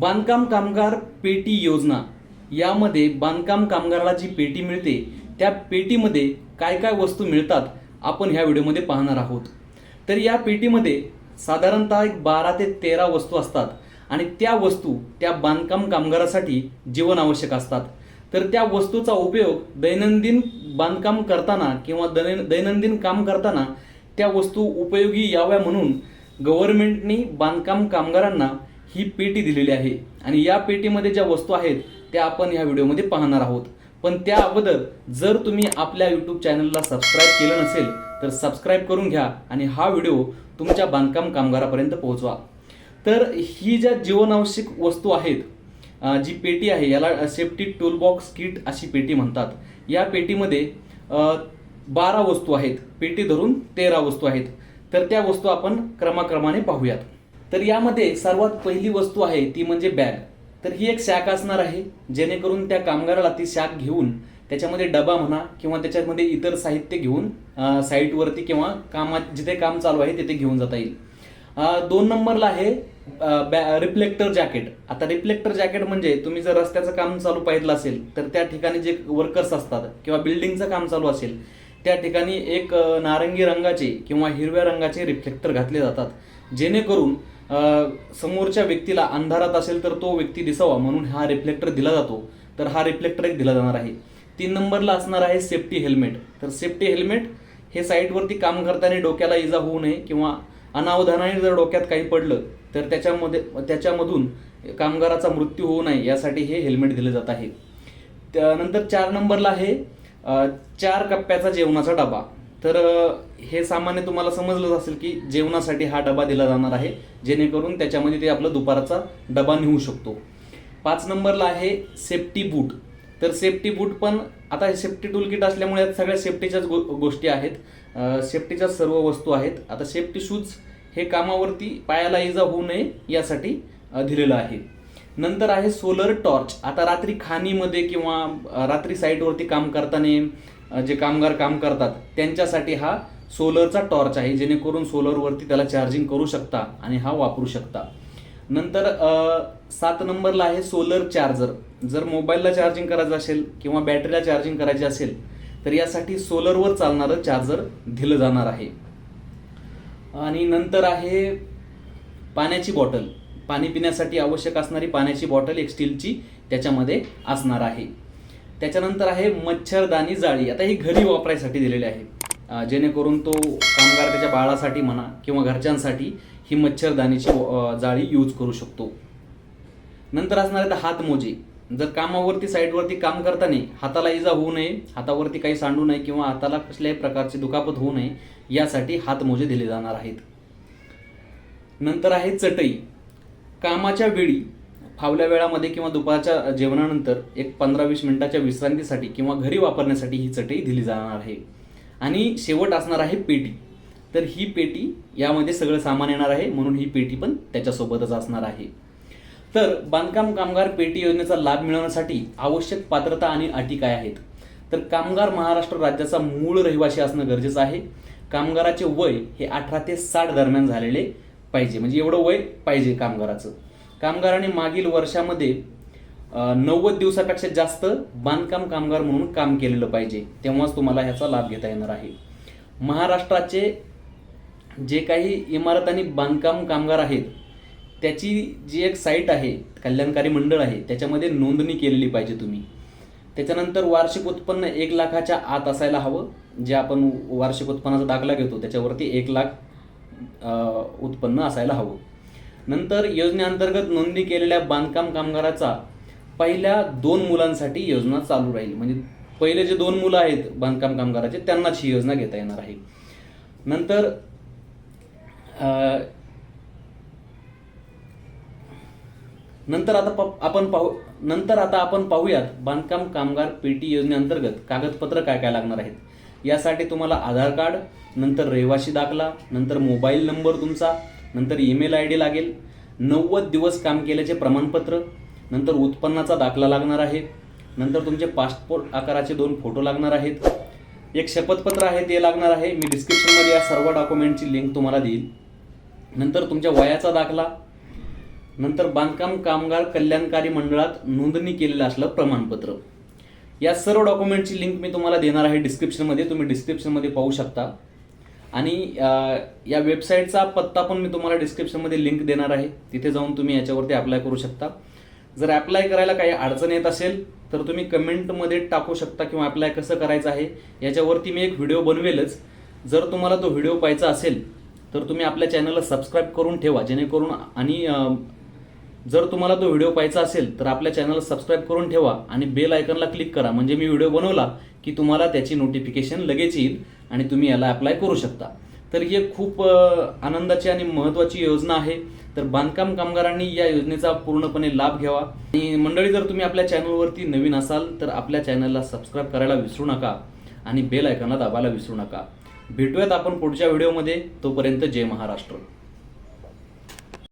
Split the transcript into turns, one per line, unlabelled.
बांधकाम कामगार पेटी योजना. यामध्ये बांधकाम कामगाराला जी पेटी मिळते त्या पेटीमध्ये काय काय वस्तू मिळतात आपण ह्या व्हिडिओमध्ये पाहणार आहोत. तर या पेटीमध्ये साधारणतः एक बारा ते तेरा वस्तू असतात आणि त्या वस्तू त्या बांधकाम कामगारासाठी जीवन आवश्यक असतात. तर त्या वस्तूचा उपयोग दैनंदिन बांधकाम करताना किंवा दैन दैनंदिन काम करताना त्या वस्तू उपयोगी याव्या म्हणून गव्हर्नमेंटनी बांधकाम कामगारांना ही पेटी दिलेली आहे. आणि या पेटीमध्ये ज्या वस्तू आहेत त्या आपण ह्या व्हिडिओमध्ये पाहणार आहोत. पण त्या अगोदर जर तुम्ही आपल्या यूट्यूब चॅनलला सबस्क्राईब केलं नसेल तर सबस्क्राईब करून घ्या आणि हा व्हिडिओ तुमच्या बांधकाम कामगारापर्यंत पोहोचवा. तर ही ज्या जीवनावश्यक वस्तू आहेत जी पेटी आहे याला सेफ्टी टूलबॉक्स किट अशी पेटी म्हणतात. या पेटीमध्ये बारा वस्तू आहेत. पेटी धरून तेरा वस्तू आहेत. तर त्या वस्तू आपण क्रमाक्रमाने पाहूयात. तर यामध्ये सर्वात पहिली वस्तू आहे ती म्हणजे बॅग. तर ही एक सॅक असणार आहे जेणेकरून त्या कामगाराला ती सॅक घेऊन त्याच्यामध्ये डबा म्हणा किंवा त्याच्यामध्ये इतर साहित्य घेऊन साईटवरती किंवा कामात जिथे काम चालू आहे तिथे घेऊन जाता येईल. दोन नंबरला आहे बॅ रिफ्लेक्टर जॅकेट. आता रिफ्लेक्टर जॅकेट म्हणजे तुम्ही जर रस्त्याचं काम चालू पाहिलं असेल तर त्या ठिकाणी जे वर्कर्स असतात किंवा बिल्डिंगचं काम चालू असेल त्या ठिकाणी एक नारंगी रंगाचे किंवा हिरव्या रंगाचे रिफ्लेक्टर घातले जातात. जेणेकरून समोरच्या व्यक्तीला अंधारात असेल तर तो व्यक्ती दिसावा म्हणून हा रिफ्लेक्टर दिला जातो. तर हा रिफ्लेक्टर एक दिला जाणार आहे. तीन नंबरला असणार आहे सेफ्टी हेल्मेट तर सेफ्टी हेल्मेट हे साईटवरती काम करताना डोक्याला इजा होऊ नये किंवा अनावधानाने जर डोक्यात काही पडलं तर त्याच्यामध्ये त्याच्यामधून कामगाराचा मृत्यू होऊ नये यासाठी हे हेल्मेट दिलं जात आहे. त्यानंतर चार नंबरला आहे चार कप्प्याचा जेवणाचा डबा. तर हे सामान्य तुम्हाला समजलंच असेल की जेवणासाठी हा डबा दिला जाणार आहे जेणेकरून त्याच्यामध्ये ते आपलं दुपारचा डबा नेऊ शकतो. पाच नंबरला आहे सेफ्टी बूट तर सेफ्टी बूट पण आता हे सेफ्टी टूल किट असल्यामुळे यात सगळ्या सेफ्टीच्याच गो गोष्टी आहेत. सेफ्टीच्या सेफ्टीच्याच सर्व वस्तू आहेत. आता सेफ्टी शूज हे कामावरती पायाला इजा होऊ नये यासाठी दिलेलं आहे. नंतर आहे सोलर टॉर्च आता रात्री खाणीमध्ये किंवा रात्री साईटवरती काम करताना जे कामगार काम करतात त्यांच्यासाठी हा सोलरचा टॉर्च आहे जेणेकरून सोलरवरती त्याला चार्जिंग करू शकता आणि हा वापरू शकता. नंतर सात नंबरला आहे सोलर चार्जर. जर मोबाईलला चार्जिंग करायचं असेल किंवा बॅटरीला चार्जिंग करायची असेल तर यासाठी सोलरवर चालणारं चार्जर दिलं जाणार आहे. आणि नंतर आहे पाण्याची बॉटल. पाणी पिण्यासाठी आवश्यक असणारी पाण्याची बॉटल एक स्टीलची त्याच्यामध्ये असणार आहे. त्याच्यानंतर आहे मच्छरदानी जाळी. आता ही घरी वापरायसाठी दिलेली आहे. जेणेकरून तो कामगार त्याच्या बाळासाठी म्हणा किंवा घरच्यांसाठी ही मच्छरदाणीची जाळी यूज करू शकतो. नंतर असणार आहेत हातमोजे. जर कामावरती साईडवरती काम करताना हाताला इजा होऊ नये हातावरती काही सांडू नये किंवा हाताला कसल्याही प्रकारची दुखापत होऊ नये यासाठी हातमोजे दिले जाणार आहेत. नंतर आहे चटई. कामाच्या वेळी फावल्या वेळामध्ये किंवा दुपारच्या जेवणानंतर एक पंधरा वीस मिनिटाच्या विश्रांतीसाठी किंवा घरी वापरण्यासाठी ही चटई दिली जाणार आहे. आणि शेवट असणार आहे पेटी. तर ही पेटी यामध्ये सगळं सामान येणार आहे म्हणून ही पेटी पण त्याच्यासोबतच असणार आहे. तर बांधकाम कामगार पेटी योजनेचा लाभ मिळवण्यासाठी आवश्यक पात्रता आणि अटी काय आहेत? तर कामगार महाराष्ट्र राज्याचा मूळ रहिवासी असणं गरजेचं आहे. कामगाराचे वय हे अठरा ते साठ दरम्यान झालेले पाहिजे. म्हणजे एवढं वय पाहिजे कामगाराचं. कामगाराने मागील वर्षामध्ये नव्वद दिवसापेक्षा जास्त बांधकाम कामगार म्हणून काम केलेलं पाहिजे. तेव्हाच तुम्हाला ह्याचा लाभ घेता येणार आहे. महाराष्ट्राचे जे काही इमारत आणि बांधकाम कामगार आहेत त्याची जी एक साईट आहे कल्याणकारी मंडळ आहे त्याच्यामध्ये नोंदणी केलेली पाहिजे तुम्ही. त्याच्यानंतर वार्षिक उत्पन्न एक लाखाच्या आत असायला हवं जे आपण वार्षिक उत्पन्नाचा दाखला घेतो त्याच्यावरती एक लाख उत्पन्न असायला हवं. नंतर योजनेअंतर्गत नोंदणी केलेल्या बांधकाम कामगाराचा पहिल्या दोन मुलांसाठी योजना चालू राहील. म्हणजे पहिले जे दोन मुलं आहेत बांधकाम कामगाराचे त्यांनाच ही योजना घेता येणार आहे. नंतर नंतर आता प- आपण पाहू नंतर आता आपण पाहूयात बांधकाम कामगार पेटी योजनेअंतर्गत कागदपत्र काय काय लागणार आहेत. यासाठी तुम्हाला आधार कार्ड नंतर रहिवासी दाखला नंतर मोबाईल नंबर तुमचा नंतर ईमेल आय डी लागेल नव्वद दिवस काम केल्याचे प्रमाणपत्र नंतर उत्पन्नाचा दाखला लागणार आहे नंतर तुमचे पासपोर्ट आकाराचे दोन फोटो लागणार आहेत एक शपथपत्र आहे ते लागणार आहे मी डिस्क्रिप्शनमध्ये या सर्व डॉक्युमेंटची लिंक तुम्हाला देईल. नंतर तुमच्या वयाचा दाखला नंतर बांधकाम कामगार कल्याणकारी मंडळात नोंदणी केलेलं असलं प्रमाणपत्र. या सर्व डॉक्युमेंटची लिंक मी तुम्हाला देणार आहे डिस्क्रिप्शनमध्ये तुम्ही डिस्क्रिप्शनमध्ये पाहू शकता. आणि या वेबसाईटचा पत्ता पण मी तुम्हाला डिस्क्रिप्शनमध्ये लिंक देणार आहे. तिथे जाऊन तुम्ही याच्यावरती अप्लाय करू शकता. जर अप्लाय करायला काही अडचण येत असेल तर तुम्ही कमेंटमध्ये टाकू शकता किंवा अप्लाय कसं करायचं आहे याच्यावरती मी एक व्हिडिओ बनवेलच. जर तुम्हाला तो व्हिडिओ पाहायचा असेल तर तुम्ही आपल्या चॅनलला सबस्क्राईब करून ठेवा जेणेकरून आणि जर तुम्हाला तो व्हिडिओ पाहायचा असेल तर आपल्या चॅनलला सबस्क्राईब करून ठेवा आणि बेल आयकनला क्लिक करा. म्हणजे मी व्हिडिओ बनवला की तुम्हाला त्याची नोटिफिकेशन लगेच येईल. आणि तुम्ही याला अप्लाय करू शकता. तर ही एक खूप आनंदाची आणि महत्त्वाची योजना आहे. तर बांधकाम कामगारांनी या योजनेचा पूर्णपणे लाभ घ्यावा. आणि मंडळी जर तुम्ही आपल्या चॅनलवरती नवीन असाल तर आपल्या चॅनलला सबस्क्राईब करायला विसरू नका. आणि बेल आयकनला दाबायला विसरू नका. भेटूयात आपण पुढच्या व्हिडिओमध्ये तोपर्यंत जय महाराष्ट्र.